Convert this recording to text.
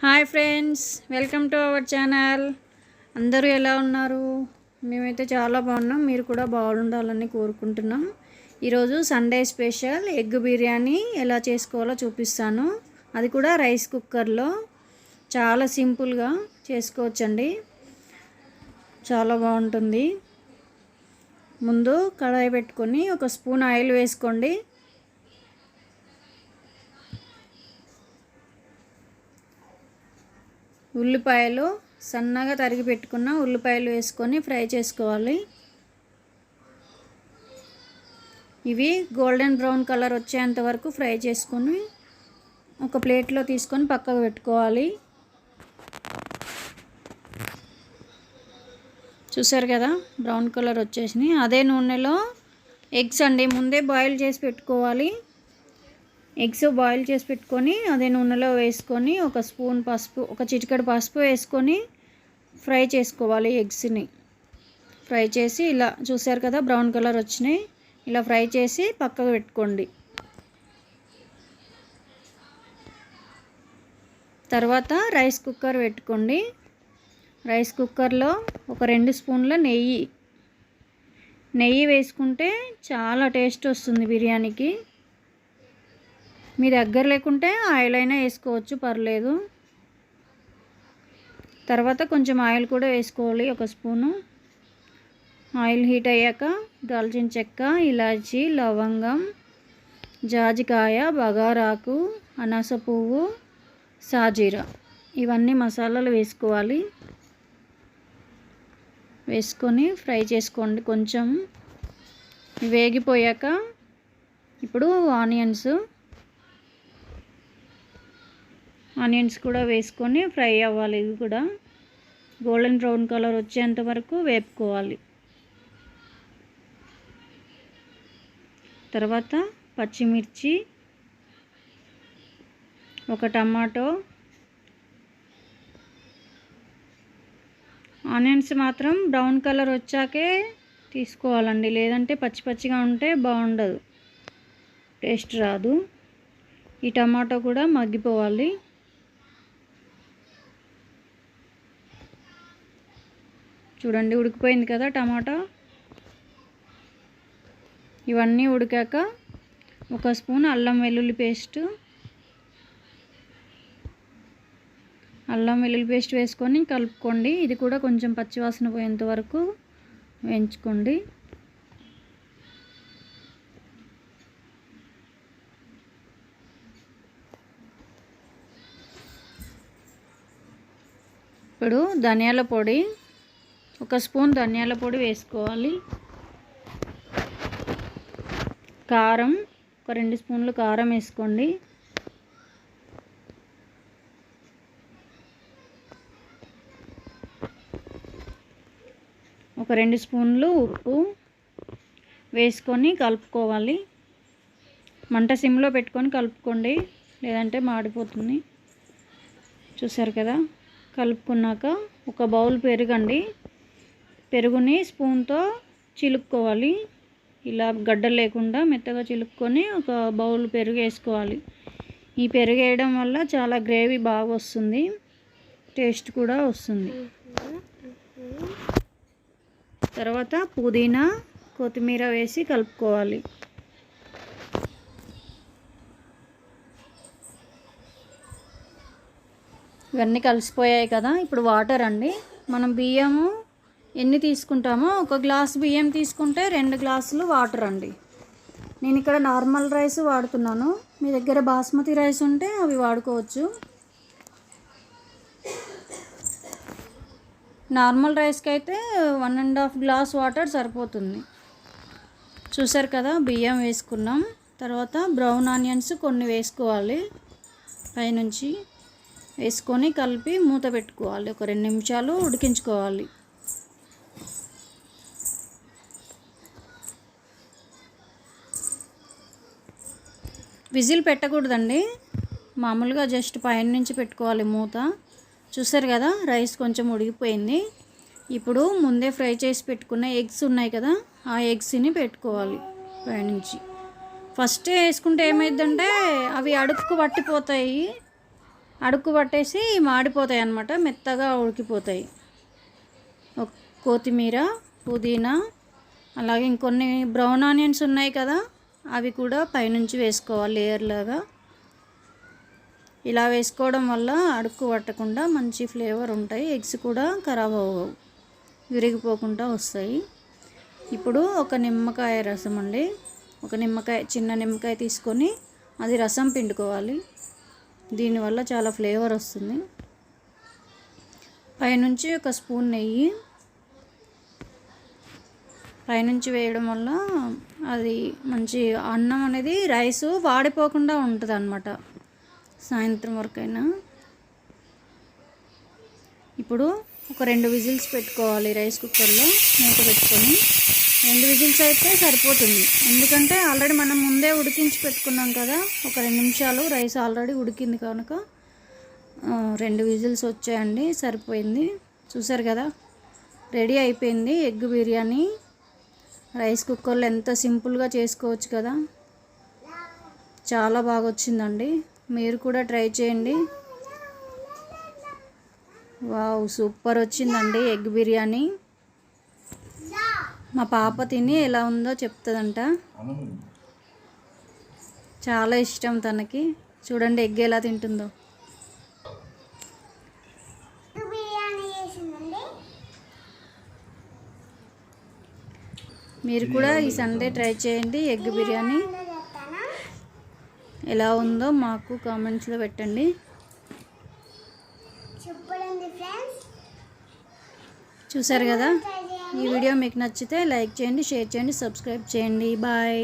Hi friends welcome to our channel. అందరూ ఎలా ఉన్నారు? మేమైతే చాలా బాగున్నాం. మీరు కూడా బాగుండాలని కోరుకుంటున్నాం. ఈరోజు సండే స్పెషల్ ఎగ్ బిర్యానీ ఎలా చేసుకోవాలో చూపిస్తాను. అది కూడా రైస్ కుక్కర్లో. చాలా సింపుల్గా చేసుకోవచ్చండి. చాలా బాగుంటుంది. ముందు కడాయి పెట్టుకొని ఒక స్పూన్ ఆయిల్ వేసుకోండి. ఉల్లిపాయలు సన్నగా తరిగి పెట్టుకున్న ఉల్లిపాయలు వేసుకొని ఫ్రై చేసుకోవాలి. ఇవి గోల్డెన్ బ్రౌన్ కలర్ వచ్చేంత వరకు ఫ్రై చేసుకొని ఒక ప్లేట్లో తీసుకొని పక్కకు పెట్టుకోవాలి. చూసారు కదా బ్రౌన్ కలర్ వచ్చేసినాయి. అదే నూనెలో ఎగ్స్ అండి ముందే బాయిల్ చేసి పెట్టుకోవాలి. ఎగ్స్ బాయిల్ చేసి పెట్టుకొని అదే నూనెలో వేసుకొని ఒక స్పూన్ పసుపు ఒక చిటికెడు పసుపు వేసుకొని ఫ్రై చేసుకోవాలి ఎగ్స్ని. ఫ్రై చేసి ఇలా చూసారు కదా బ్రౌన్ కలర్ వచ్చినాయి. ఇలా ఫ్రై చేసి పక్కకు పెట్టుకోండి. తర్వాత రైస్ కుక్కర్ పెట్టుకోండి. రైస్ కుక్కర్లో ఒక రెండు స్పూన్ల నెయ్యి. నెయ్యి వేసుకుంటే చాలా టేస్ట్ వస్తుంది బిర్యానీకి. మీ దగ్గర లేకుంటే ఆయిల్ అయినా వేసుకోవచ్చు పర్లేదు. తర్వాత కొంచెం ఆయిల్ కూడా వేసుకోవాలి ఒక స్పూను. ఆయిల్ హీట్ అయ్యాక దాల్చిన చెక్క ఇలాచి లవంగం జాజికాయ బగారాకు అనాస పువ్వు సాజీరా. ఇవన్నీ మసాలాలు వేసుకోవాలి. వేసుకొని ఫ్రై చేసుకోండి కొంచెం. వేగిపోయాక ఇప్పుడు ఆనియన్స్. ఆనియన్స్ కూడా వేసుకొని ఫ్రై అవ్వాలి ఇది కూడా. గోల్డెన్ బ్రౌన్ కలర్ వచ్చేంత వరకు వేపుకోవాలి. తర్వాత పచ్చిమిర్చి ఒక టమాటో ఆనియన్స్ మాత్రం బ్రౌన్ కలర్ వచ్చాకే తీసుకోవాలండి. లేదంటే పచ్చి పచ్చిగా ఉంటే బాగుండదు. టేస్ట్ రాదు. ఈ టమాటో కూడా మగ్గిపోవాలి. చూడండి ఉడికిపోయింది కదా టమాటా. ఇవన్నీ ఉడికాక ఒక స్పూన్ అల్లం వెల్లుల్లి పేస్ట్. అల్లం వెల్లుల్లి పేస్ట్ వేసుకొని కలుపుకోండి. ఇది కూడా కొంచెం పచ్చివాసన పోయేంత వరకు వేయించుకోండి. ఇప్పుడు ధనియాల పొడి ఒక స్పూన్ ధనియాల పొడి వేసుకోవాలి. కారం ఒక రెండు స్పూన్లు కారం వేసుకోండి. ఒక రెండు స్పూన్లు ఉప్పు వేసుకొని కలుపుకోవాలి. మంట సిమ్లో పెట్టుకొని కలుపుకోండి. లేదంటే మాడిపోతుంది. చూసారు కదా? కలుపుకున్నాక ఒక బౌల్ పెరుగండి. పెరుగుని స్పూన్తో చిలుక్కోవాలి. ఇలా గడ్డ లేకుండా మెత్తగా చిలుక్కొని ఒక బౌల్ పెరుగు వేసుకోవాలి. ఈ పెరుగు వేయడం వల్ల చాలా గ్రేవీ బాగా వస్తుంది. టేస్ట్ కూడా వస్తుంది. తర్వాత పుదీనా కొత్తిమీర వేసి కలుపుకోవాలి. ఇవన్నీ కలిసిపోయాయి కదా. ఇప్పుడు వాటర్ అండి. మనం బియ్యము ఎన్ని తీసుకుంటామో? ఒక గ్లాస్ బియ్యం తీసుకుంటే రెండు గ్లాసులు వాటర్ అండి. నేను ఇక్కడ నార్మల్ రైస్ వాడుతున్నాను. మీ దగ్గర బాస్మతి రైస్ ఉంటే అవి వాడుకోవచ్చు. నార్మల్ రైస్కి అయితే one and half glass water సరిపోతుంది. చూసారు కదా బియ్యం వేసుకున్నాం. తర్వాత బ్రౌన్ ఆనియన్స్ కొన్ని వేసుకోవాలి. పైనుంచి వేసుకొని కలిపి మూత పెట్టుకోవాలి. ఒక రెండు నిమిషాలు ఉడికించుకోవాలి. విజిల్ పెట్టకూడదండి. మామూలుగా జస్ట్ పైన నుంచి పెట్టుకోవాలి మూత. చూసారు కదా రైస్ కొంచెం ఉడికిపోయింది. ఇప్పుడు ముందే ఫ్రై చేసి పెట్టుకున్న ఎగ్స్ ఉన్నాయి కదా ఆ ఎగ్స్ని పెట్టుకోవాలి పైనుంచి ఫస్ట్ వేసుకుంటే ఏమైందంటే అవి అడుక్కు పట్టిపోతాయి. అడుక్కు పట్టేసి మాడిపోతాయి అన్నమాట మెత్తగా ఉడికిపోతాయి. ఒక కొత్తిమీర పుదీనా అలాగే ఇంకొన్ని బ్రౌన్ ఆనియన్స్ ఉన్నాయి కదా అవి కూడా పైనుంచి వేసుకోవాలి లేయర్ లాగా. ఇలా వేసుకోవడం వల్ల అడుక్కు పట్టకుండా మంచి ఫ్లేవర్ ఉంటాయి. ఎగ్స్ కూడా ఖరాబ్ అవ్వవు విరిగిపోకుండా వస్తాయి. ఇప్పుడు ఒక నిమ్మకాయ రసం అండి. ఒక నిమ్మకాయ చిన్న నిమ్మకాయ తీసుకొని అది రసం పిండుకోవాలి. దీనివల్ల చాలా ఫ్లేవర్ వస్తుంది. పైనుంచి ఒక స్పూన్ నెయ్యి పైనుంచి వేయడం వల్ల అది మంచి అన్నం అనేది రైస్ వాడిపోకుండా ఉంటుంది అనమాట సాయంత్రం వరకైనా. ఇప్పుడు ఒక రెండు విజిల్స్ పెట్టుకోవాలి రైస్ కుక్కర్లో మూత పెట్టుకొని. రెండు విజిల్స్ అయితే సరిపోతుంది. ఎందుకంటే ఆల్రెడీ మనం ముందే ఉడికించి పెట్టుకున్నాం కదా ఒక రెండు నిమిషాలు రైస్ ఆల్రెడీ ఉడికింది కనుక రెండు విజిల్స్ వచ్చాయండి సరిపోయింది. చూసారు కదా? రెడీ అయిపోయింది ఎగ్ బిర్యానీ. రైస్ కుక్కర్లో ఎంత సింపుల్గా చేసుకోవచ్చు కదా. చాలా బాగా వచ్చిందండి మీరు కూడా ట్రై చేయండి. వావ్ సూపర్ వచ్చిందండి ఎగ్ బిర్యానీ. మా పాప తిని ఎలా ఉందో చెప్తుందంట. చాలా ఇష్టం తనకి. చూడండి ఎగ్ ఎలా తింటుందో బిర్యానీ చేసిందండి మీరు కూడా ఈ సండే ట్రై చేయండి ఎగ్ బిర్యానీ. ఎలా ఉందో మాకు కామెంట్స్లో పెట్టండి. చూసారు కదా? ఈ వీడియో మీకు నచ్చితే లైక్ చేయండి షేర్ చేయండి సబ్స్క్రైబ్ చేయండి. బాయ్.